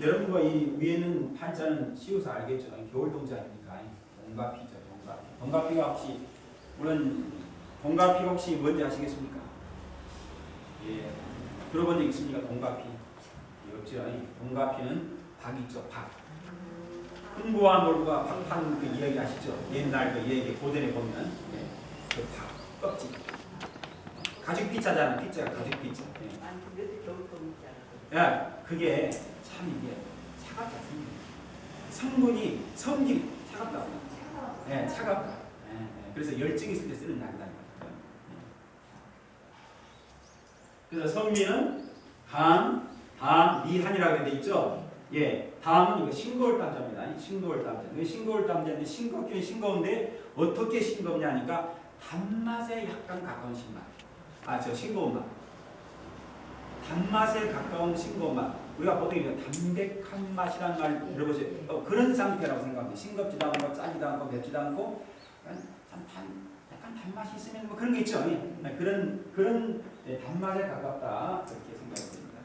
여러분과 이 위에는 한자는 쉬워서 알겠죠. 겨울 동자니까 동가피죠. 동가피. 동가피가 혹시 물론 동가피 혹시 뭔지 아시겠습니까? 예, 들어본 적 있습니까? 동가피. 예, 없죠. 동가피는 박 있죠. 박. 흥부와 놀부가 박판 그 이야기 아시죠? 옛날 그 이야기 고전에 보면 예, 그 박 껍질. 가죽 피자잖아. 피자가 가죽 피자. 예. 아니 겨울 않아. 야, 그게 참 이게 차갑다. 성분이 성질이. 예, 차갑다. 예, 예. 그래서 열증 있을 때 쓰는 약이다. 그래서 성미는 감, 담, 미한이라고 돼 있죠. 예, 담은 이거 싱거울 담자입니다. 이 싱거울 담자. 이거 싱거울 담자인데 싱겁긴 싱거운데 어떻게 싱겁냐니까 단맛에 약간 가까운 신맛. 아, 저 싱거운 맛. 단맛에 가까운 싱거운 맛. 우리가 보통 이거 담백한 맛이라는 말 들어보세요. 어, 그런 상태라고 생각합니다. 싱겁지도 않고 짜지도 않고 맵지도 않고 약간 참 단, 약간 단맛이 있으면 뭐 그런 게 있죠. 예. 그런 그런 예, 단맛에 가깝다 그렇게 생각이 듭니다.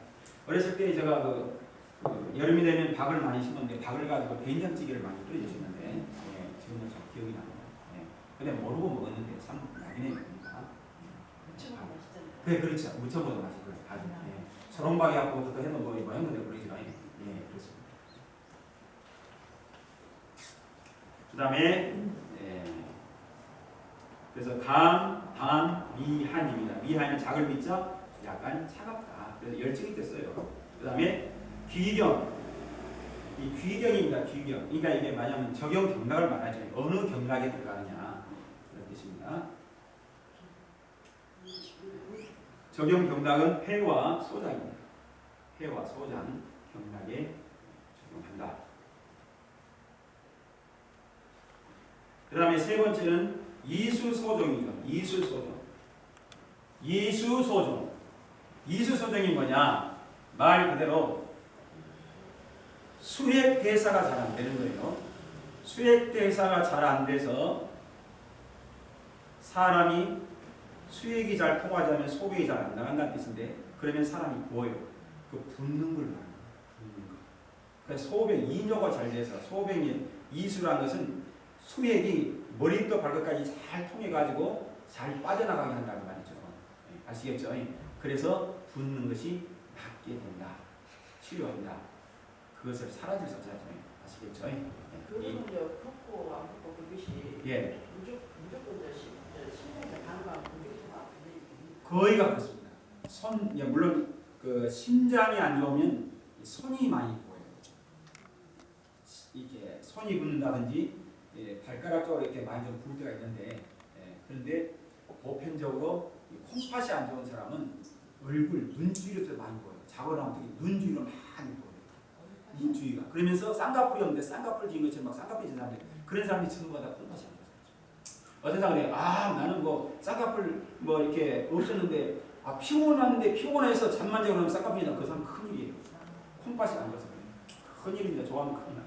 어렸을 때 제가 그, 그 여름이 되면 박을 많이 심었는데 박을 가지고 된장찌개를 많이 끓여 주셨는데 예, 지금은 좀 기억이 납니다. 예. 근데 모르고 먹었는데 참 나긴 해요. 무척 맛있잖아. 네, 그렇죠. 무쳐보도 맛있고 요. 아주. 예. 소롱박이 갖고 그것도 해놓은 거 모양대로 그러지만 예, 그렇습니다. 그 다음에 예. 그래서 감, 담, 미한입니다. 미한은 작을 미자 약간 차갑다. 그래서 열증이 됐어요. 그 다음에 귀경. 이 귀경입니다. 귀경. 그러니까 이게 뭐냐면 적용 경락을 말하죠. 어느 경락에 들어가느냐 그런 뜻입니다. 적용 경락은 해와 소장입니다. 해와 소장 경락에 적용한다. 그 다음에 세 번째는 이수소종이죠. 이수소종. 이수소종. 이수소종이 뭐냐? 말 그대로 수액 대사가 잘 안 되는 거예요. 수액 대사가 잘 안 돼서 사람이 수액이 잘 통하지 않으면 소변이 잘 안 나간다는 뜻인데 그러면 사람이 부어요. 그 붓는 걸 말해요. 붓는 거. 그래서 소변 이뇨가 잘 돼서 소변이 이수라는 것은 수액이 머리부터 발끝까지 잘 통해 가지고 잘 빠져나가게 한다는 말이죠. 예, 아시겠죠? 예. 그래서 붓는 것이 낫게 된다. 치료한다. 그것을 사라질 수 없잖아요. 아시겠죠? 예. 이- 안 붓고 그것이 예. 무조건 저저 아픈데 거의가 그렇습니다. 손, 예, 물론 그 심장이 안 좋으면 손이 많이 보여요. 이게 손이 붓는다든지 예, 발가락 쪽으로 이렇게 많이 좀 부을 때가 있는데 예, 그런데 보편적으로 이 콩팥이 안 좋은 사람은 얼굴 눈 주위로 좀 많이 보여요. 자고 나면 특히 눈 주위로 많이 보여요. 눈 주위가 그러면서 쌍꺼풀이 없는데 쌍꺼풀 지은 것처럼 막 쌍꺼풀 진 사람들 그런 사람이 전부 다 콩팥이 안 좋아요. 어떤 사람이 아 나는 뭐 쌍꺼풀 뭐 이렇게 없었는데 아 피곤한데 피곤해서 잠만 자고 나면 쌍꺼풀이 나그 사람 큰일이에요. 콩팥이 안 그래요. 큰일입니다. 좋아하면 큰일 나요.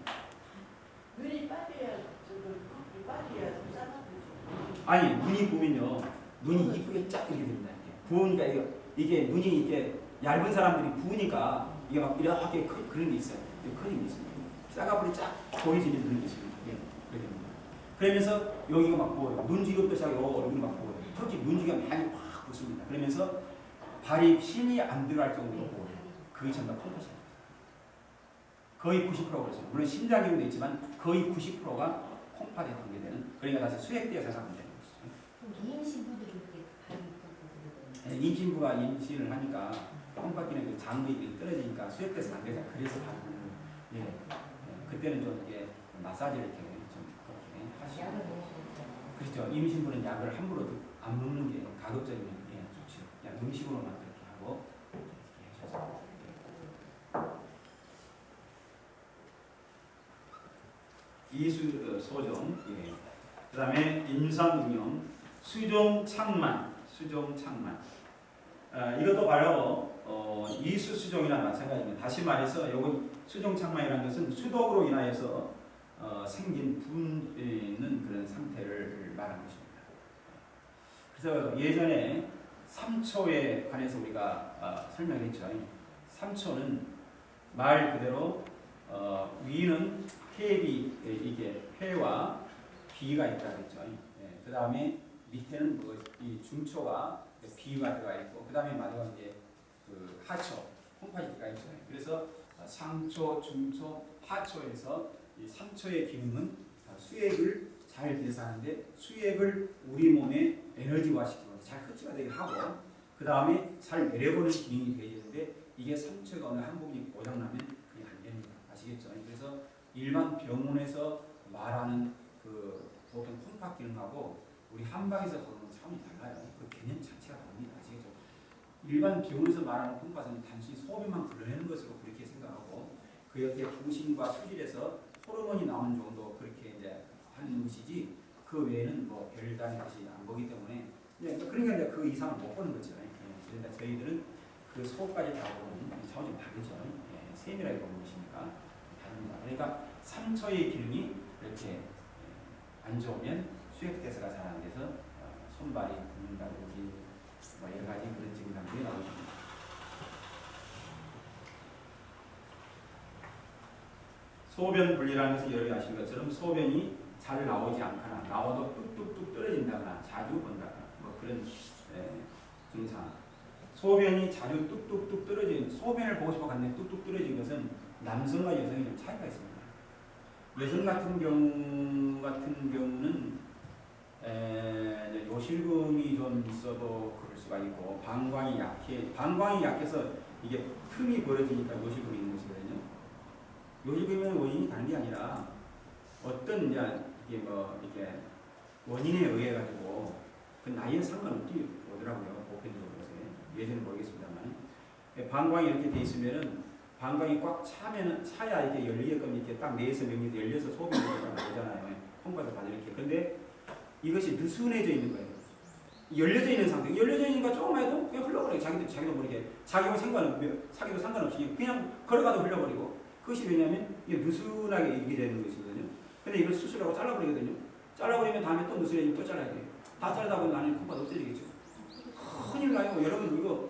눈이 빠져야 눈이 빠져야 좀 싸나보지. 아니 눈이 부면요 눈이 이쁘게 쫙 이렇게 됩니다. 부으니까 이게, 이게 눈이 이렇게 얇은 사람들이 부으니까 이게 막 이렇게 크, 그런 게 있어요. 그런 게 있습니다. 쌍꺼풀이 쫙 보이지는 그런 게 있습니다. 예, 그렇게 됩니다. 그러면서 여기가 막 부어요. 눈 뒤로부터 시작하고 얼굴이 막 부어요. 특히 눈 뒤가 많이 확 붓습니다. 그러면서 발이 힘이 안 들어갈 정도로 부어요. 그게 전부 다 콩팥이에요. 거의 90%가 그렇습니다. 물론 심장기도 있지만 거의 90%가 콩팥에 관계되는 그러니까 다시 수액대에서 생각하면 되는 것이죠. 임신부들이 그렇게 발이. 네, 임신부가 임신을 하니까 그 장부이 떨어지니까 수액돼서 안 되잖아요. 그래서 하는 예. 예. 그때는 좀 이렇게 마사지를 이렇게 좀 그렇게 하시고. 그렇죠. 임신부는 약을 함부로 안 먹는 게 가급적이면 예, 좋죠. 그냥 음식으로만 그렇게 하고 이렇게 하셔서 이수 어, 소정, 예. 그다음에 임상응용, 수종 창만, 수종 창만. 아, 이것도 바로 어, 이수 수종이랑 마찬가지입니다. 다시 말해서 요건 수종창만이라는 것은 수독으로 인하여서 어, 생긴 붓는 그런 상태를 말하는 것입니다. 그래서 예전에 3초에 관해서 우리가 어, 설명했죠. 3초는 말 그대로 어, 위는 폐비 예, 이게 폐와 비가 있다 그랬죠. 예, 그 다음에 밑에는 뭐 이 중초와 비가 들어가 있고 그 다음에 마지막 이제 그 하초 콩팥이가 있죠. 그래서 어, 상초, 중초, 하초에서 이 3초의 기능은 어, 수액을 잘 대사하는데 수액을 우리 몸에 에너지화시키고 잘 흡수가 되게 하고 그 다음에 잘 내려보는 기능이 되는데 이게 3초가 어느 한 부분이 고장나면 그게 안 됩니다. 아시겠죠? 그래서 일반 병원에서 말하는 그 보통 콩팥 기능하고 우리 한방에서 보는 차원이 달라요. 그 개념 자체가 다릅니다. 아시겠죠? 일반 병원에서 말하는 콩팥은 단순히 소변만 불러내는 것으로 그렇게 생각하고 그 옆에 부신과 수질에서 호르몬이 나오는 정도 그렇게 이제 하는 것이지 그 외에는 뭐 별다른 것이 안 보기 때문에 네, 그러니까 이제 그 이상을 못 보는 거죠. 예, 그러니까 저희들은 그 소까지 다 보는 차원이 좀 다르죠. 예, 세밀하게 보는 것이니까 다릅니다. 그러니까 3초의 기능이 이렇게 예, 안 좋으면 수액대사가 잘 안 돼서 어, 손발이 붓는다든지 뭐 여러 가지 그런 증상들이 나옵니다. 소변 분리라는 것은 여러분이 아시는 것처럼 소변이 잘 나오지 않거나 나와도 뚝뚝뚝 떨어진다거나 자주 본다거나 뭐 그런 예, 증상. 소변이 자주 뚝뚝뚝 떨어진 소변을 보고 싶어 갔는데 뚝뚝 떨어진 것은 남성과 여성이 좀 차이가 있습니다. 여성 같은 경우 같은 경우는 에, 요실금이 좀 있어도 그럴 수가 있고 방광이 약해 방광이 약해서 이게 틈이 벌어지니까 요실금이 있는 것이거든요. 요실금의 원인이 다른 게 아니라 어떤 이제 이게 뭐 이게 원인에 의해 가지고 그 나이에 상관없이 오더라고요 보편적으로 예전에 모르겠습니다만. 예, 방광이 이렇게 돼 있으면은 방광이 꽉 차면은 차야 이렇게 열리게끔 이렇게 딱 내에서 명에서 열려서 소변이 나오잖아요. 콩팥을 받을 이렇게. 근데 이것이 느슨해져 있는 거예요 열려져 있는 상태 열려져 거 조금만 해도 그냥 흘러버려요 자기도 자기도 모르게 자기와 상관없이 자기도 상관없이 그냥 걸어가도 흘러버리고 그것이 왜냐하면 이게 느슨하게 이게 되는 것이거든요 근데 이걸 수술하고 잘라버리거든요 잘라버리면 다음에 또 느슨해지면 또 잘라야 돼요 다 자르다 보면 나는 콩팥 없어지겠죠 큰일 나요. 여러분 이거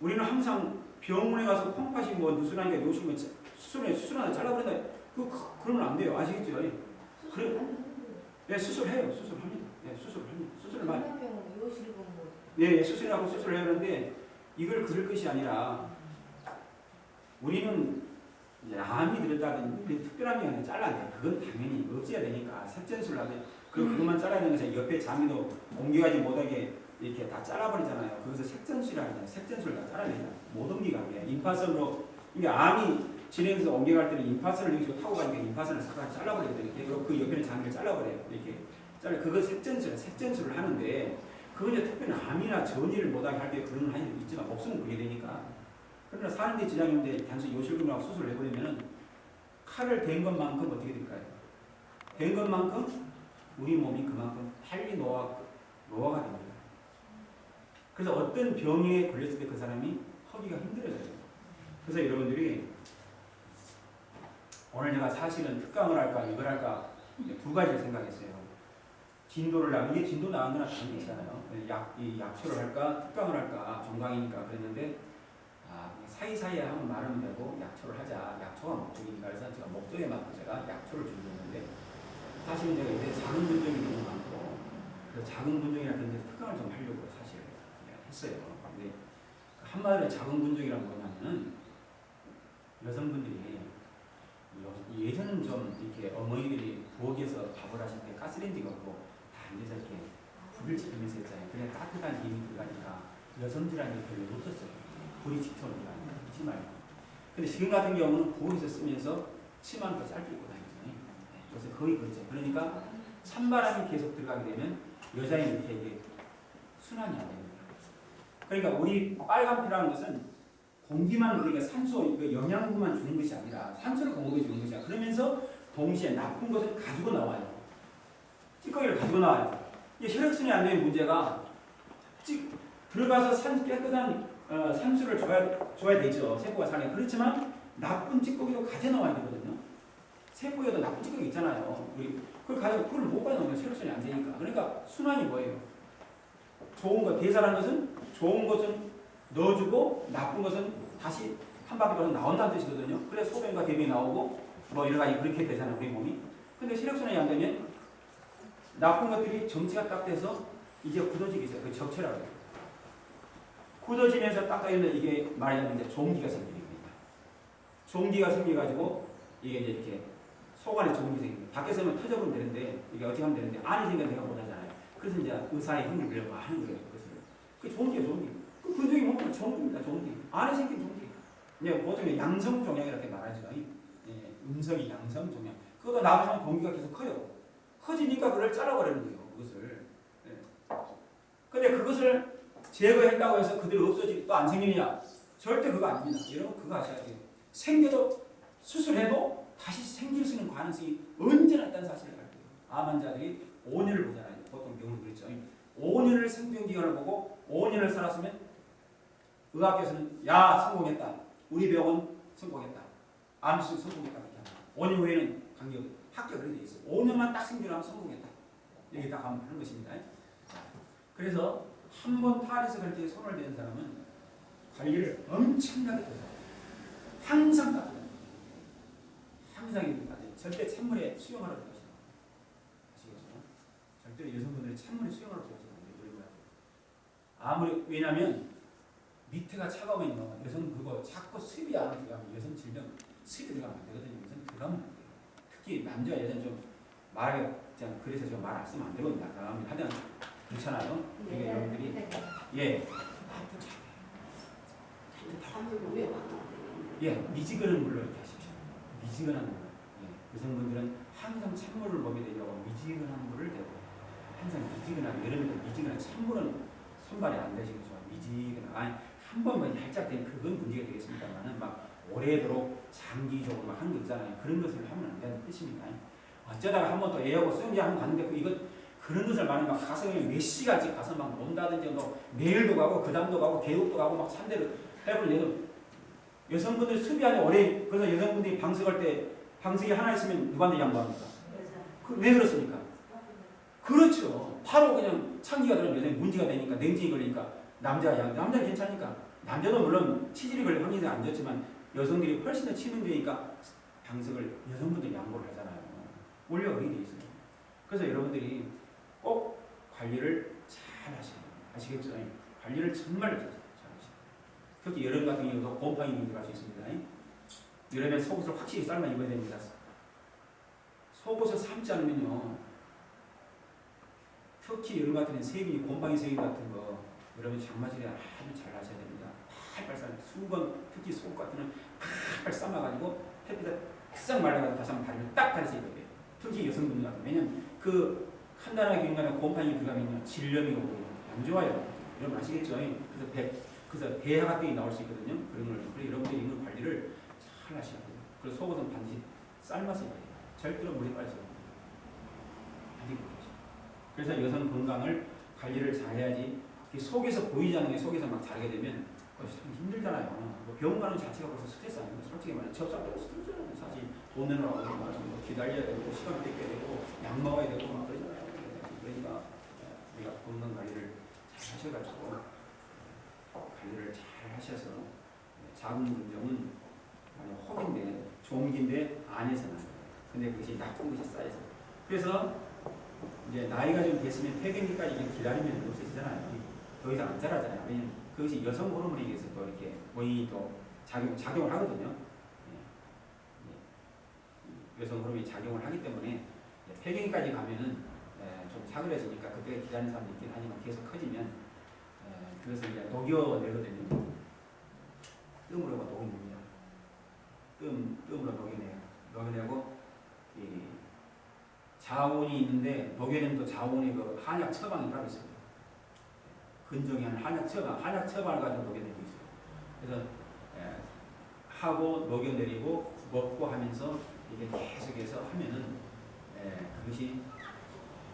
우리는 항상 병원에 가서 콩팥이 뭐 누수나니까 요즘은 수술에 수술 하나 잘라버린다. 그 그- 그러면 안 돼요. 아시겠죠? 그래. 네 수술해요. 수술합니다. 네 수술합니다. 수술을 많이. 병원 요실금 뭐네 수술하고 수술을 하는데 이걸 그럴 것이 아니라 우리는 이제 암이 들었다든지 특별한 게 아니라 잘라야 돼. 그건 당연히 없애야 되니까 색전술을 하되 그 그것만 잘라야 되는 것이 옆에 장기도 옮겨가지 못하게 이렇게 다 잘라버리잖아요. 그것을 색전술이라고 하잖아요. 색전술을 다 잘라내잖아요. 못 옮기게 임파선으로 이게 암이 진행해서 옮겨갈 때는 임파선을 여기서 타고 가니까 임파선을 싹 잘라버리거든요. 이렇게 그리고 그 옆에는 장기를 잘라버려요. 이렇게 잘라 그거 색전술 색전술을 하는데 이제 특별히 암이나 전이를 못하게 할때 그런 한이 있지만 목숨은 그게 되니까 그러나 사는 데 지장이 있는데 단순히 요실금하고 수술을 해버리면은 칼을 댄 것만큼 어떻게 될까요? 댄 것만큼 우리 몸이 그만큼 빨리 노화, 노화가 됩니다. 그래서 어떤 병에 걸렸을 때 그 사람이 허기가 힘들어져요. 그래서 여러분들이 오늘 제가 사실은 특강을 할까 이걸 할까 두 가지를 생각했어요. 진도를 나 이게 진도 나간 거나 다른 게 있잖아요. 약, 이 약초를 할까 특강을 할까 종강이니까 그랬는데 아, 사이사이에 하면 말하면 되고 약초를 하자. 약초가 목적이니까 그래서 제가 목적에 맞고 제가 약초를 준비했는데 사실은 제가 이제 작은 분종이 너무 많고 그 작은 분종이라 그런데 특강을 좀 하려고 사실 했어요. 근데 한마디로 작은 분종이란 뭐냐면은 여성분들이 여- 예전은 좀 이렇게 어머니들이 부엌에서 밥을 하실 때 가스레인지가 없고 다 앉아서 이렇게 불을 지피면서 했잖아요. 그냥 따뜻한 힘이 들어가니까 여성들한테 별로 없었어요. 불이 아니라 잊지 말고. 근데 지금 같은 경우는 부엌에서 쓰면서 치마는 더 짧게 입고 다니잖아요. 그래서 거의 그렇죠. 그러니까 찬바람이 계속 들어가게 되면 여자의 밑에 이게 순환이 안 됩니다. 그러니까 우리 빨간 피라는 것은 공기만 우리가 산소, 그 영양분만 주는 것이 아니라 산소를 공급해 주는 것이야. 그러면서 동시에 나쁜 것을 가지고 나와요. 찌꺼기를 가지고 나와요. 이게 혈액순환이 안 되는 문제가 찌, 들어가서 산, 깨끗한 어, 산수를 줘야, 줘야 되죠. 세포가 살려. 그렇지만 나쁜 찌꺼기도 가져 나와야 되거든요. 세포에도 나쁜 찌꺼기 있잖아요. 우리 그걸 가져 그걸 못 가져 놓으면 혈액순환이 안 되니까. 그러니까 순환이 뭐예요? 좋은 것 대사라는 것은 좋은 것은 넣어주고 나쁜 것은 다시 한 바퀴 돌아 나온다는 뜻이거든요. 그래서 소변과 대변이 나오고 뭐 여러 가지 그렇게 되잖아요 우리 몸이. 근데 혈액순환이 안 되면 나쁜 것들이 정체가 딱 돼서 이제 굳어지기 시작해요. 그 적체라고 해요. 굳어지면서 딱 되면 이게 말하자면 이제 종기가 생기는 겁니다. 종기가 생겨가지고 이게 이제 이렇게 속 안에 종기 생깁니다. 밖에서는 터져버리면 되는데 이게 어떻게 하면 되는데 안에 생겨 내가 못하잖아요. 그래서 이제 의사의 힘을 빌려고 하는 거예요. 그것을. 그 종기예요, 종기. 그 근종이 뭐냐? 종기입니다, 종기. 안에 생긴 종기. 이제 보통 양성 종양 이렇게 말하죠. 예, 음성이 양성 종양. 그거 나가면 공기가 계속 커요. 커지니까 그걸 잘라버리는 거예요. 그것을. 예. 근데 그것을 제거했다고 해서 그대로 없어지고 또안 생기느냐? 절대 그거 아닙니다. 여러분 그거 아셔야 돼요. 생겨도 수술해도 다시 생길 수 있는 가능성이 언제나 있다는 사실을 알고. 암 환자들이 5년을 보잖아요. 보통 경우 그렇죠. 5년을 생존 기간을 보고 5년을 살았으면 의학계에서는 야 성공했다. 우리 병원 성공했다. 암수 성공했다. 그렇게 합니다. 5년 후에는 간격 합격 그렇게 돼 있어요. 5년만 딱 생존하면 성공했다. 여기 딱 하면 하는 것입니다. 그래서 한 번 탈에서 그렇게 손을 대는 사람은 관리를 엄청나게 해요. 항상 따뜻해요. 항상 이렇게 따뜻해요. 절대 찬물에 수영하러 들어가시면 아시겠죠? 절대 여성분들이 찬물에 수영하러 들어가시면 안 돼요. 아무리 왜냐면 밑에가 차가우면요 여성 그거 자꾸 습이 안 들어가면 여성 질병 습이 들어가면 안 되거든요. 여성 들어가면 안 돼요. 특히 남자 여자는 좀 말이 그냥 그래서 좀말안 쓰면 안 되거든요. 아까 하든 그렇잖아요. 이게 여러분들이 예, 왜 많아? 예, 미지근한 물로 이렇게 하십시오. 미지근한 물. 예, 여성분들은 항상 찬물을 먹게 되려고 미지근한 물을 대고 항상 미지근한 여름에도 미지근한 찬물은 손발이 안 되시겠죠. 미지근한 아니 한 번만 살짝 되면 그건 문제가 되겠습니다만은 막 오래도록 장기적으로 막 하는 거 있잖아요. 그런 것을 하면 안 되는 뜻입니다. 어쩌다가 한번더 애하고 수영장 한번 갔는데 그 이거 그런 것을 많이 막 가서 몇 시간씩 가서 막 논다든지 뭐 내일도 가고 그 다음도 가고 개국도 가고 막 찬대로 해볼 얘는 여성분들 수비하는 오래 그래서 여성분들이 방석할 때 방석이 하나 있으면 누구한테 양보합니까? 그, 왜 그렇습니까? 그렇죠. 바로 그냥 창기가 들어면 여성이 문제가 되니까 냉증이 걸리니까 남자가 양 남자는 괜찮으니까 남자도 물론 치질이 걸릴 확률이 안 좋지만 여성들이 훨씬 더 치명되니까 방석을 여성분들이 양보를 하잖아요. 원리가 그렇게 돼 있어요. 그래서 여러분들이 꼭 관리를 잘 돼요. 아시겠죠? 관리를 정말 잘 돼요. 특히 여름 같은 경우도 곰팡이 문제가 수 있습니다. 여름에 속옷을 확실히 삶아 입어야 됩니다. 속옷을 삶지 않으면요. 특히 여름 같은 세균이 곰팡이 세균 같은 거 여러분 장마철에 아주 잘 하셔야 됩니다. 팔팔 삶 수건 특히 속옷 같은 경우는 팔팔 삶아가지고 햇빛에 싹 말라가지고 다시 한번 바르면 딱 입어야 돼요. 특히 여성분들 같은 왜냐면 그 간단하게 인간의 곰팡이 들어가면요 질염이 오고 안 좋아요. 여러분 아시겠죠? 그래서 배 그래서 배하가병이 나올 수 있거든요. 그런 걸 그래서 여러분들이 이런 관리를 잘 하셔야 돼요. 그리고 속옷은 반드시 삶아서 입어야 돼요. 절대로 물에 빠져서. 그래서 여성 건강을 관리를 잘 해야지 이게 속에서 보이지 않는 게 속에서 막 자르게 되면 참 힘들잖아요. 뭐 병원 가는 자체가 벌써 스트레스 아니에요. 솔직히 말해 때도 스트레스잖아요. 사실 돈 내느라고 뭐 기다려야 되고 시간 뺏겨야 되고 약 먹어야 되고 막 그러잖아요. 그러니까 우리가 건강 관리를 잘 하셔가지고 관리를 잘 하셔서 작은 문정은 혹인데 종기인데 안에서 나요. 근데 그것이 나쁜 것이 쌓여서 그래서 이제 나이가 좀 됐으면 폐경기까지 기다리면 없어지잖아요. 더 이상 안 자라잖아요. 왜냐면 그것이 여성 호르몬에 의해서 또 이렇게 본인이 또 작용, 작용을 하거든요. 예. 예. 여성 호르몬이 작용을 하기 때문에 폐경기까지 가면은 예, 좀 사그려지니까 그때 기다리는 사람도 있긴 하지만 계속 커지면 예, 그것을 이제 녹여내거든요. 뜸으로 녹여냅니다. 뜸, 뜸으로 녹여내요. 녹여내고 이 자원이 있는데 녹여내면 또 자원이 그 한약 처방이 따로 있어요. 근정이 하는 한약 처방, 한약 처방을 가지고 녹여내고 있어요. 그래서 예, 하고 녹여내리고 먹고 하면서 이게 계속해서 하면은 예, 그것이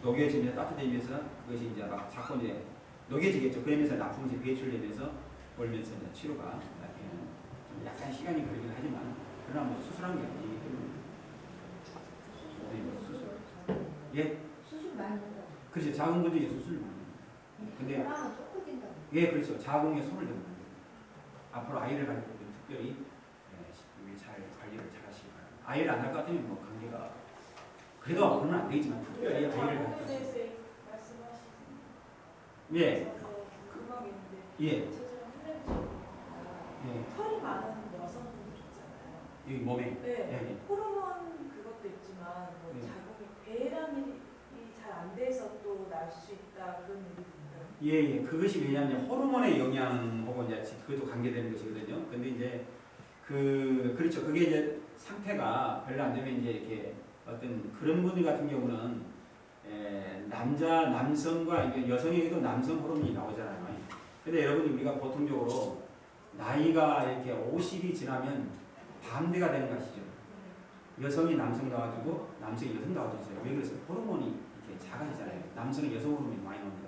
녹여지면서 따뜻해지면서 그것이 이제 막 자꾸 이제 녹여지겠죠. 그러면서 나쁜 것이 배출되면서 올면서 이제 치료가 예, 좀 약간 시간이 걸리긴 하지만 그러나 뭐 수술한 게 아니기 때문에 어디 뭐 수술 예 수술 많이. 그렇죠 작은 분들이 수술 많이. 근데- 조금 된다. 예 그렇죠 자궁에 손을 대면 안 돼요. 앞으로 아이를 때 특별히 예, 시- 잘 관리를 잘 하시기 바랍니다. 아이를 안 할 것 같으면 뭐 관계가 그래도 앞으로는 안 되겠지만 특별히 아이를 갖다 대해서 말씀하시는 예, 예, 예. 털이 많은 여성분들 있잖아요. 여기 몸에 네, 예, 예. 호르몬 그것도 있지만 뭐 네. 자궁이 배란이 잘 안 돼서 또 날 수 있다 그런 얘기? 예, 예. 그것이 왜냐하면 호르몬의 영향하고 이제 그것도 관계되는 것이거든요. 근데 이제 그 그렇죠. 그게 이제 상태가 별로 안 되면 이제 이렇게 어떤 그런 분들 같은 경우는 에, 남자 남성과 여성에게도 남성 호르몬이 나오잖아요. 근데 여러분 우리가 보통적으로 나이가 이렇게 50이 지나면 반대가 되는 것이죠. 여성이 남성 나와주고 남성이 여성 나와주세요. 왜 그래서 호르몬이 이렇게 작아지잖아요. 남성은 여성 호르몬이 많이 나옵니다.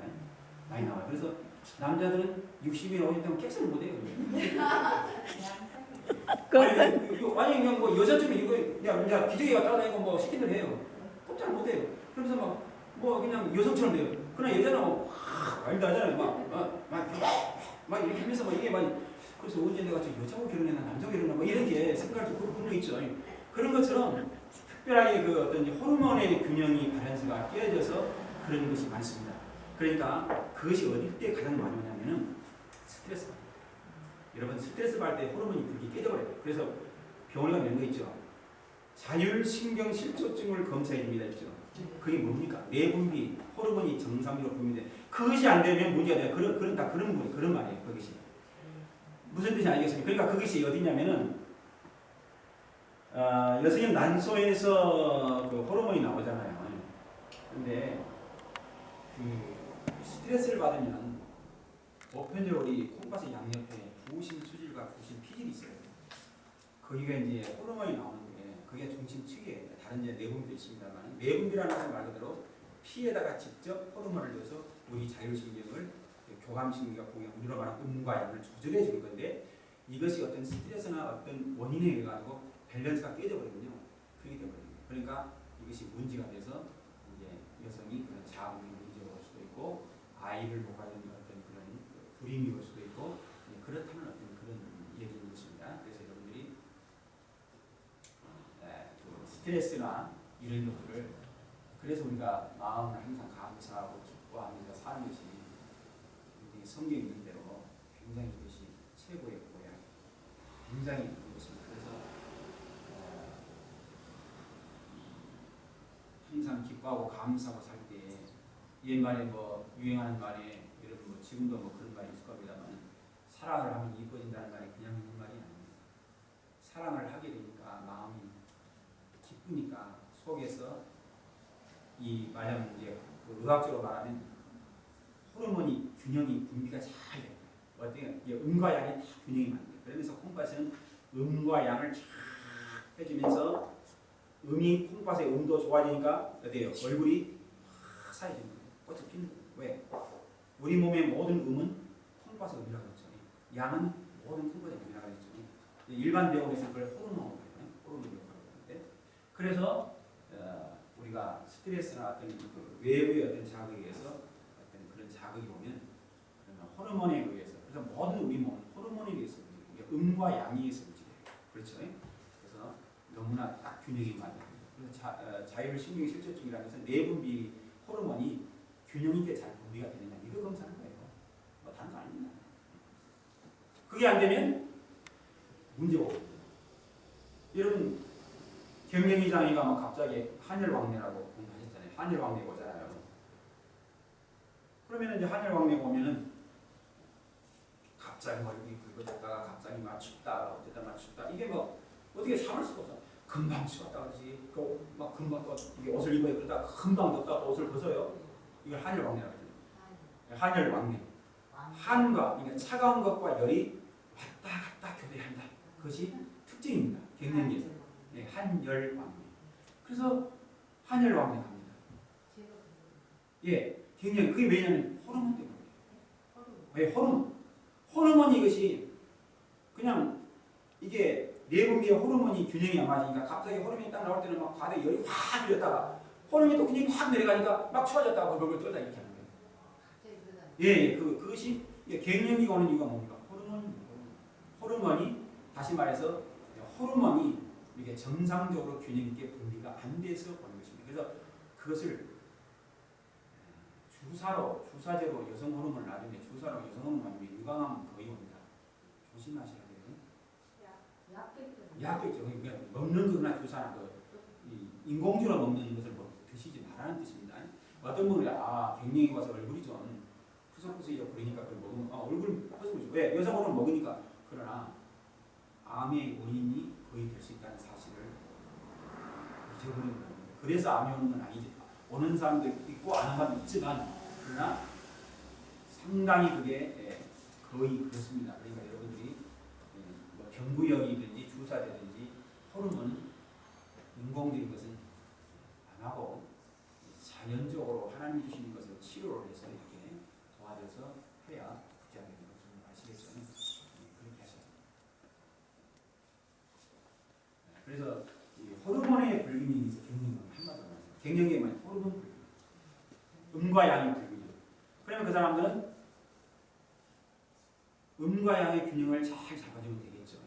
많이 나와요. 그래서 남자들은 60이 넘을 때면 객선을 못해요. 아니, 이거 아니 그냥 뭐 여자쯤 이거 그냥 그냥 기저귀가 따라다니고 뭐 시킨 대로 해요. 꼼짝 못해요. 그러면서 막 뭐 그냥 여성처럼 돼요. 그러나 여자는 뭐 말도 하잖아요. 막막막 이렇게 하면서 막 이게 막 그래서 언제 내가 저 여자하고 결혼했나 남자하고 결혼했나 뭐 이렇게 생각도 그런 거 있죠. 그런 것처럼 특별하게 그 어떤 호르몬의 균형이 밸런스가 깨어져서 그런 것이 많습니다. 그러니까 그것이 어릴 때 가장 많이 오냐면은 스트레스. 여러분 스트레스 받을 때 호르몬이 그렇게 깨져버려요. 그래서 병원에 가면 거 있죠. 자율신경 실조증을 검사해 줍니다. 있죠. 그게 뭡니까? 내분비 호르몬이 정상적으로 분비돼. 그것이 안 되면 문제가 돼요. 그런 그런 다 그런 거 그런 말이에요. 그것이 무슨 뜻이 알겠습니까? 그러니까 그것이 어디냐면은 어, 여성의 난소에서 그 호르몬이 나오잖아요. 근데 그 스트레스를 받으면 우리 콩팥의 양옆에 부신 수질과 부신 피질이 있어요. 거기가 이제 호르몬이 나오는데 그게 중심 측이에요. 다른 이제 내분비도 있습니다만 내분비라는 것은 말 그대로 피에다가 직접 호르몬을 넣어서 우리 자율신경을 교감신경과 공연 우리로 말하는 음과 양을 조절해 주는 건데 이것이 어떤 스트레스나 어떤 원인에 의해 가지고 밸런스가 깨져버리거든요. 그렇게 되거든요. 그러니까 이것이 문제가 돼서 이제 여성이 그런 자궁이 문제가 올 수도 있고 아이를 못 가진 어떤 그런 불임이 올 수도 있고 예, 그렇다는 어떤 그런 얘기인 것입니다. 그래서 여러분들이 예, 그 스트레스나 이런 것들을 그래서 우리가 마음을 항상 감사하고 기뻐하면서 사는 것이 성경에 있는 대로 굉장히 이것이 최고의 고향, 굉장히 좋은 것입니다. 그래서 어, 항상 기뻐하고 감사하고 살 때 옛말에 뭐 유행하는 말에 여러분 뭐 지금도 뭐 그런 말이 있을 겁니다만 사랑을 하면 이뻐진다는 말이 그냥 있는 말이 아닙니다. 사랑을 하게 되니까 마음이 기쁘니까 속에서 이 말하면 이제 그 의학적으로 말하면 호르몬이 균형이 분비가 잘 돼요. 이게 음과 양이 다 균형이 거예요. 그러면서 콩팥은 음과 양을 쫙 해주면서 음이 콩팥의 음도 좋아지니까 어때요? 얼굴이 확 사해지는 거예요. 꽃이 피는 거예요. 왜? 우리 몸의 모든 음은 콩팥의 음이라고 했죠. 양은 모든 콩팥의 음이라고 했죠. 일반 병원에서 그걸 호르몬이라고 해요. 호르몬이라고 하는데 그래서 어, 우리가 스트레스나 어떤 그 외부의 어떤 자극에 의해서 어떤 그런 자극이 오면 그러면 호르몬에 의해서 그래서 모든 우리 몸은 호르몬에 의해서. 음과 양에 의해서 움직여요. 그렇죠? 그래서 너무나 딱 균형이 맞아요. 그래서 자, 어, 자율신경 실조증이라는 것은 내분비 호르몬이 균형 있게 잘 분비가 되느냐 이거 검사하는 거예요. 뭐 다른 거 아닙니다. 그게 안 되면 문제가 오거든요. 여러분 경영이 장이가 막 갑자기 한일 왕래라고 공부하셨잖아요. 한일 왕래 오잖아요. 그러면 이제 한일 왕래 오면은 갑자기 뭐 이렇게 긁어졌다가 갑자기 막 춥다 어쩌다 막 춥다 이게 뭐 어떻게 참을 수가 없어. 금방 추웠다 그러지. 그막 금방 또 이게 옷을 입어야 그러다 금방 덥다 또 옷을 벗어요. 이걸 한일 왕래라고 해요. 한일 왕래. 한과 그러니까 차가운 것과 열이 왔다 갔다 교대한다. 그것이 특징입니다. 갱년기에서. 네, 한열 왕래. 그래서 한열 왕래 갑니다. 예, 갱년 그게 왜냐면 호르몬 때문에. 왜 호르몬? 호르몬 이것이 그냥 이게 내분비의 호르몬이 균형이 안 맞으니까 갑자기 호르몬이 딱 나올 때는 막 바닥에 열이 확 밀렸다가 호르몬이 또 균형이 확 내려가니까 막 추워졌다가 벌벌 떨다 이렇게 하는 거예요. 예, 예, 그 그것이 예, 갱년기가 오는 이유가 뭡니까? 호르몬이 호르몬이 다시 말해서 호르몬이 이게 정상적으로 균형 있게 분비가 안 돼서 오는 것입니다. 그래서 그것을 주사로 주사제로 여성 호르몬을 놔두면 주사로 여성 놔두면 유방암 거의 옵니다. 조심하셔야 돼요. 약겠죠. 약겠죠. 그러니까 먹는 거나 주사나 그이 인공주로 먹는 것을 말라는 뜻입니다. 어떤 분이 아 갱년기 와서 얼굴이 좀 푸석푸석이고 그러니까 그걸 먹으면 아, 얼굴 푸석푸석 왜 여성 호르몬 먹으니까 그러나 암의 원인이 거의 될 수 있다는 사실을 잊어버리는 겁니다. 그래서 암이 오는 건 아니지. 오는 사람도 있고 안 오는 사람도 있지만 그러나 상당히 그게 예, 거의 그렇습니다. 그러니까 여러분들이 예, 뭐 경구역이든지 주사되든지 호르몬은 인공적인 것은 안 하고 자연적으로 하나님 주시는 것을 치료를 해서 이렇게 도와줘서 해야 부자되는 것을 아시겠죠? 네, 그렇게 하셔야 됩니다. 네, 그래서 이 호르몬의 불균형이 있어 갱년기 한마디로 말해서 갱년기만 호르몬 불균형 음과 양의 불균형 그러면 그 사람들은 음과 양의 균형을 잘 잡아주면 되겠죠.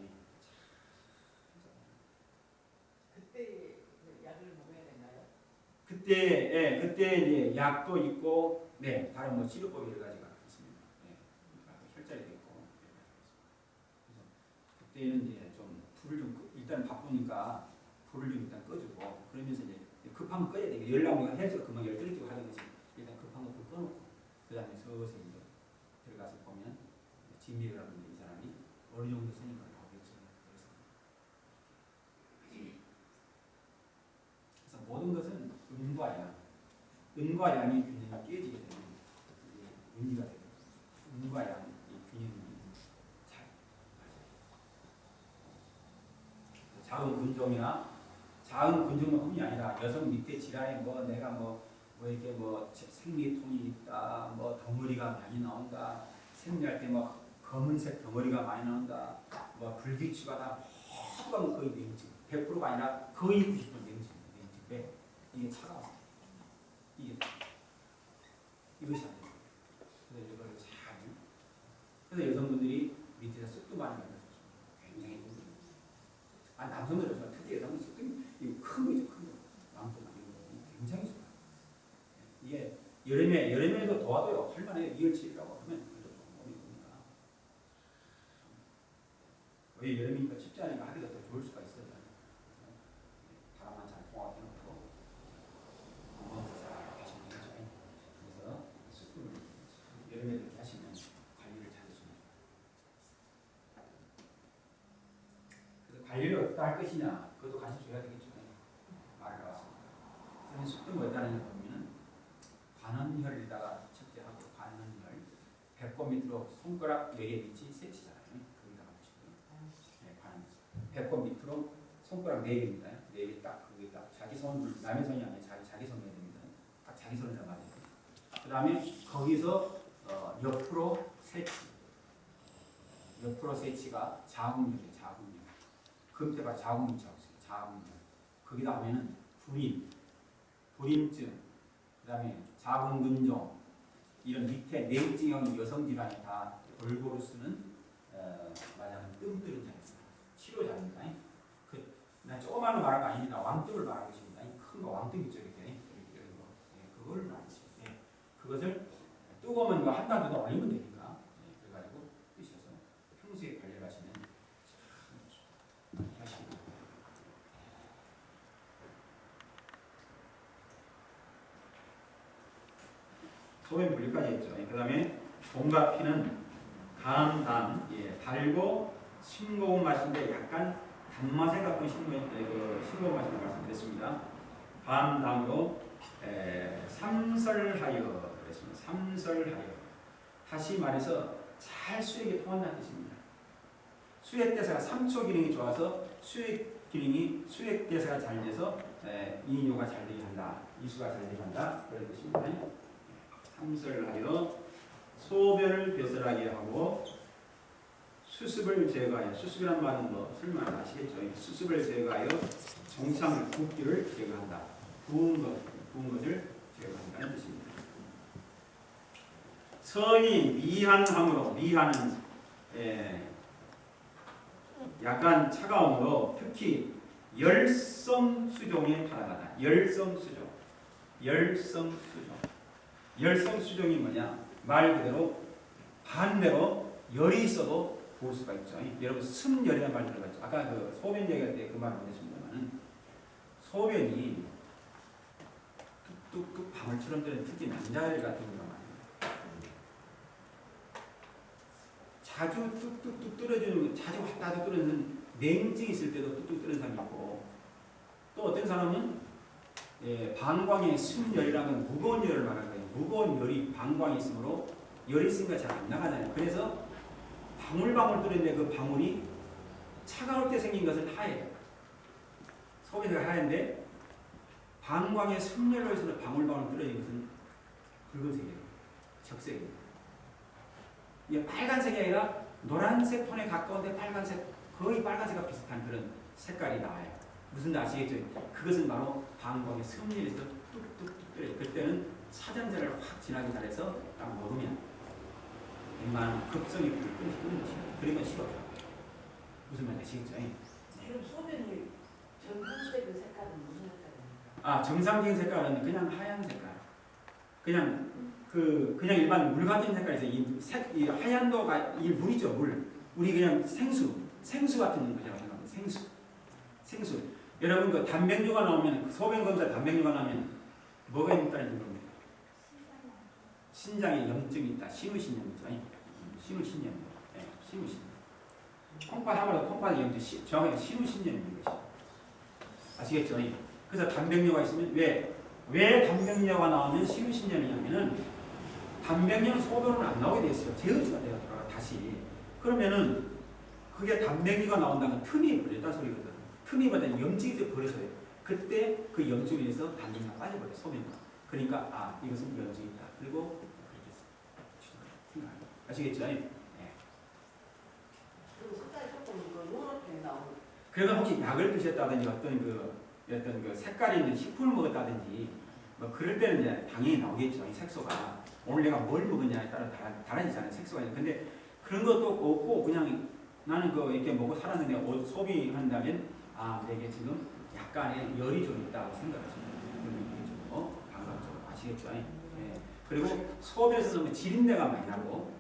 그때 그 약을 먹어야 되나요? 그때 예, 그때 이제 약도 있고 네 다른 뭐 치료법이 여러 가지가 있습니다. 네, 그러니까 혈자리도 있고 그래서 그때는 이제 좀 불을 좀 끄- 일단 바쁘니까 불을 좀 일단 꺼주고 그러면서 이제 급한 거 꺼야 돼. 열나무가 해서 금방 열 떨어지고 하는 거지. 일단 급한 거불 꺼놓고 그 다음에 서서히 이제 들어가서 보면 진미라든지 이 사람이 어느 정도 쓰니까 나오겠죠. 그래서 모든 것은 음과 양의 균형이 깨지게 이게 의미가 되고 음과 양의 균형이 잘. 작은 근종이나 작은 근종뿐이 아니라 여성 밑에 질환에 뭐 내가 뭐, 뭐 이렇게 뭐 생리통이 있다, 뭐 덩어리가 많이 나온다, 생리할 때뭐 검은색 덩어리가 많이 나온다, 뭐 불규칙하다, 모두가 뭐 거의 냉증, 100%가 아니라 거의 90% 냉증, 냉증. 왜? 이게 차가워서. 이게 이것이 안 돼요. 그래서 이걸 잘. 그래서 여성분들이 밑에서 습도 많이 받는 굉장히. 아 남성들은 특히 여성은 이거 큰 거죠, 큰 거. 마음껏 많이 거 굉장히 좋아요. 이게 여름에 여름에도 더워도요 할만해요. 이열치라고 하면 그래도 좀 몸이. 왜 여름이니까 춥지 않으니까 하기가 더 좋을 수가 있어요. 바람만 잘 통하게 해놓고 건강도 잘 하시면 되죠. 그래서 습도를 여름에 이렇게 하시면 관리를 잘 해주면 좋아요. 그래서 관리를 어떻게 할 것이냐 그것도 같이 줘야 되겠죠. 말을 나왔습니다. 그러면 습도 뭐다는 보면은 관원혈에다가 측정하고 관원혈 배꼽 밑으로 손가락 여기에 밑이 셋이잖아요. 거기다가 보시고요. 네, 관원 배꼽 밑으로 손가락 네 개입니다. 네 개 딱 그게 딱 자기 손 남의 손이 아니라 자기 자기 손 해야 됩니다. 딱 자기 손이라 말이에요. 그다음에 거기서 어, 옆으로 세치. 옆으로 세치가 자궁혈이에요. 자궁혈. 금태가 있어요. 자궁혈. 거기다 하면은 불임, 불임증, 그다음에 자궁근종 이런 밑에 내증형 여성 질환이 다 골고루 쓰는 어, 말하자면 뜸들은 자입니다. 치료 자입니다. 그, 난 조그마한 거 말한 거 아닙니다. 왕뜸을 말하는 것입니다. 큰거 왕뜸 있죠 이렇게 이런 거. 예, 그걸 말하죠. 예, 그것을 뜨거우면 정도 올리면 되니까. 예, 그래가지고 드셔서 평소에 관리를 하시면 참 하시고. 소변 분리까지 했죠. 그 다음에 동과 피는 간단, 예, 달고 싱거운 맛인데 약간 단맛에 가까운 싱거운, 예, 그 싱거운 맛이라고 말씀드렸습니다. 밤담으로 에, 삼설하여 그랬습니다. 삼설하여 다시 말해서 잘 수액이 통한다는 뜻입니다. 수액 대사가 3초 기능이 좋아서 수액 기능이 수액 대사가 잘 돼서 에, 이뇨가 잘 되게 한다. 이수가 잘 되게 한다. 그런 뜻입니다. 삼설하여 소변을 배설하게 하고 수습을 제거하여 수습이란 말은 뭐 설마 아시겠죠? 수습을 제거하여 정상을 붓기를 제거한다. 부은 것, 부은 것을 제거한다는 뜻입니다. 선이 미한함으로 미한은 예, 약간 차가움으로 특히 열성 수종에 타당하다. 열성 수종. 열성 수종. 열성수종이 뭐냐? 말 그대로 반대로 열이 있어도 부을 수가 있죠. 여러분 승열이라는 말 들어봤죠. 아까 그 소변 얘기할 때 그말 못했습니다만 소변이 뚝뚝뚝 방울처럼 되는 특히 남자애 같은 많아요. 자주 뚝뚝뚝 떨어지는 자주 왔다 갔다 떨어지는 냉증 있을 때도 뚝뚝 떨어지는 사람이 있고 또 어떤 사람은 예, 방광의 순열이라는 무거운 열을 말하는. 무거운 열이 방광에 있으므로 열이 있으니까 잘 안 나가잖아요. 그래서 방울방울 떨어지는데 그 방울이 차가울 때 생긴 것은 하얘요. 소변이 하얀데 방광의 순열로 해서 방울방울 떨어진 것은 붉은색이에요. 적색이에요. 이게 빨간색이 아니라 노란색 톤에 가까운데 빨간색 거의 빨간색과 비슷한 그런 색깔이 나와요. 무슨 아시겠죠? 그것은 바로 방광의 승리에서 뚝뚝뚝. 그때는 사전제를 확 지나기 잘해서 딱 먹으면 웬만한 급성이 불을 것이에요. 그러면 식어요. 무슨 말인지 아시겠죠? 지금 소변이 정상적인 색깔은 무슨 색깔입니까? 아 정상적인 색깔은 그냥 하얀 색깔. 그냥 그 그냥 일반 물 같은 색깔이죠. 이, 색, 이 하얀도가 이 물이죠 물. 우리 그냥 생수 생수 같은 생각합니다. 생수 생수. 여러분 그 단백뇨가 나오면 그 소변 검사 단백뇨가 나오면 뭐가 있다는 겁니다. 신장에 염증이 있다. 심으신염이죠. 심으신염. 네, 심으신염. 콩팥 하나로 콩팥에 염증, 시- 정확하게 심으신염인 것이. 아시겠죠? 그래서 단백뇨가 있으면 왜? 왜 단백뇨가 나오면 심신염이냐면은 단백뇨는 소변으로 안 나오게 돼 있어요. 제어주가 돼요. 다시. 그러면은 그게 단백뇨가 나온다는 틈이 벌렸다 소리거든. 틈이 벌다 염증이 돼 버려서요. 그때 그 염증에 의해서 단백뇨가 빠져버려 소변이. 그러니까 아 이것은 염증이 있다. 그리고. 아시겠죠? 예. 그리고 색깔이 조금 그 노랗게 나오는 그러면 혹시 약을 드셨다든지 어떤 그 어떤 그 색깔이 있는 식품을 먹었다든지 뭐 그럴 때는 이제 당연히 나오겠죠 이 색소가 오늘 내가 뭘 먹었냐에 따라 달라, 달라지잖아요 색소가 근데 그런 것도 없고 그냥 나는 그 이렇게 먹고 살았는데 어, 소비한다면 아 내게 지금 약간의 열이 좀 있다고 생각하시면 반갑죠 아시겠죠? 예. 그리고 소변에서 너무 지린내가 많이 나고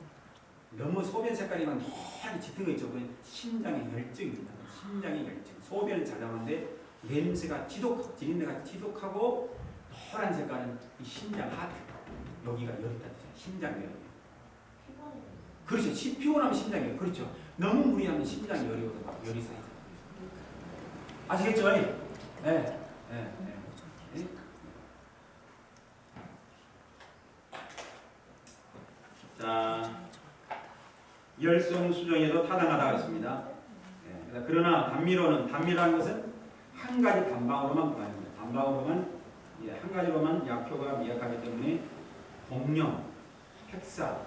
너무 소변 색깔이 막 노랗게 짙은 거 있죠 그건 심장에 열증이 있다 심장의 열증. 소변은 잘 나오는데 냄새가 지독, 지린내가 지독하고 노란 색깔은 이 심장 하트. 여기가 열이 뜻이야. 심장 열. 피곤해. 그렇죠. 시- 피곤하면 심장이 열. 그렇죠. 너무 무리하면 심장이 열이 막 열이 쌓이죠. 아시겠죠? 예. 예. 예. 예. 자, 열성 수정에도 타당하다고 했습니다. 예, 그래서 그러나 단미로는 단미라는 것은 한 가지 단방으로만 구하입니다. 단방으로만 예, 한 가지로만 약효가 미약하기 때문에 공령, 핵사,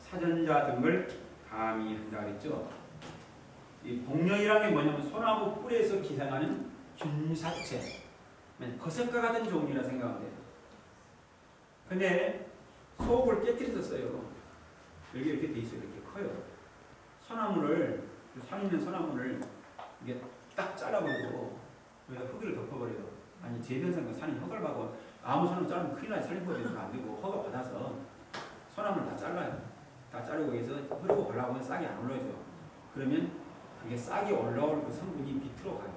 사전자 등을 가미한다 그랬죠. 이 공령이라는 게 뭐냐면 소나무 뿔에서 기생하는 균사체, 거석과 같은 종류라 생각하면 돼요. 근데 속을 깨뜨려서 써요. 여기 이렇게 돼 있어요. 이렇게 커요. 소나무를 그산 있는 소나무를 이게 딱 잘라버리고 여기다 흙을 덮어버려요. 아니 재변상과 산이 허가를 받고 아무 소나무 자르면 큰일 나요. 살인법에서 안 되고 허가 받아서 소나무를 다 잘라요. 다 자르고 해서 흐르고 발라보면 싹이 안 올라오죠. 그러면 그게 싹이 올라올 그 성분이 밑으로 가요.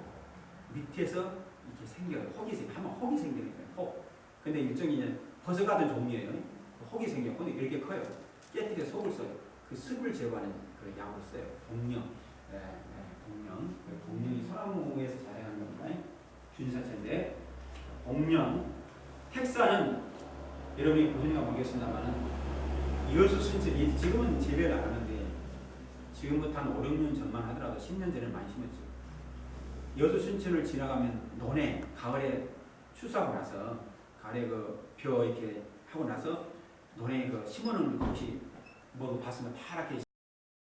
밑에서 이렇게 생겨요. 혹이 생 하면 혹이 생기니까요. 혹. 근데 일종의 이제 버섯 같은 종류예요. 그 혹이 생겨. 근데 이렇게 커요. 깨뜨려 속을 써요. 그 습을 제거하는 그 약을 써요. 동령. 네, 네. 그 동령이 소나무에서 자생하는 겁니다. 균사체인데 동령. 택사는 여러분이 보시니까 모르겠습니다만은 이어수 이- 지금은 재배를 안 하는데 지금부터 한 5, 6년 전만 하더라도 10년 전에 많이 심었죠. 여수 순천을 지나가면 논에 가을에 추수하고 나서 가을에 그벼 이렇게 하고 나서 논에 그 심어놓은 곳이 뭐 봤으면 파랗게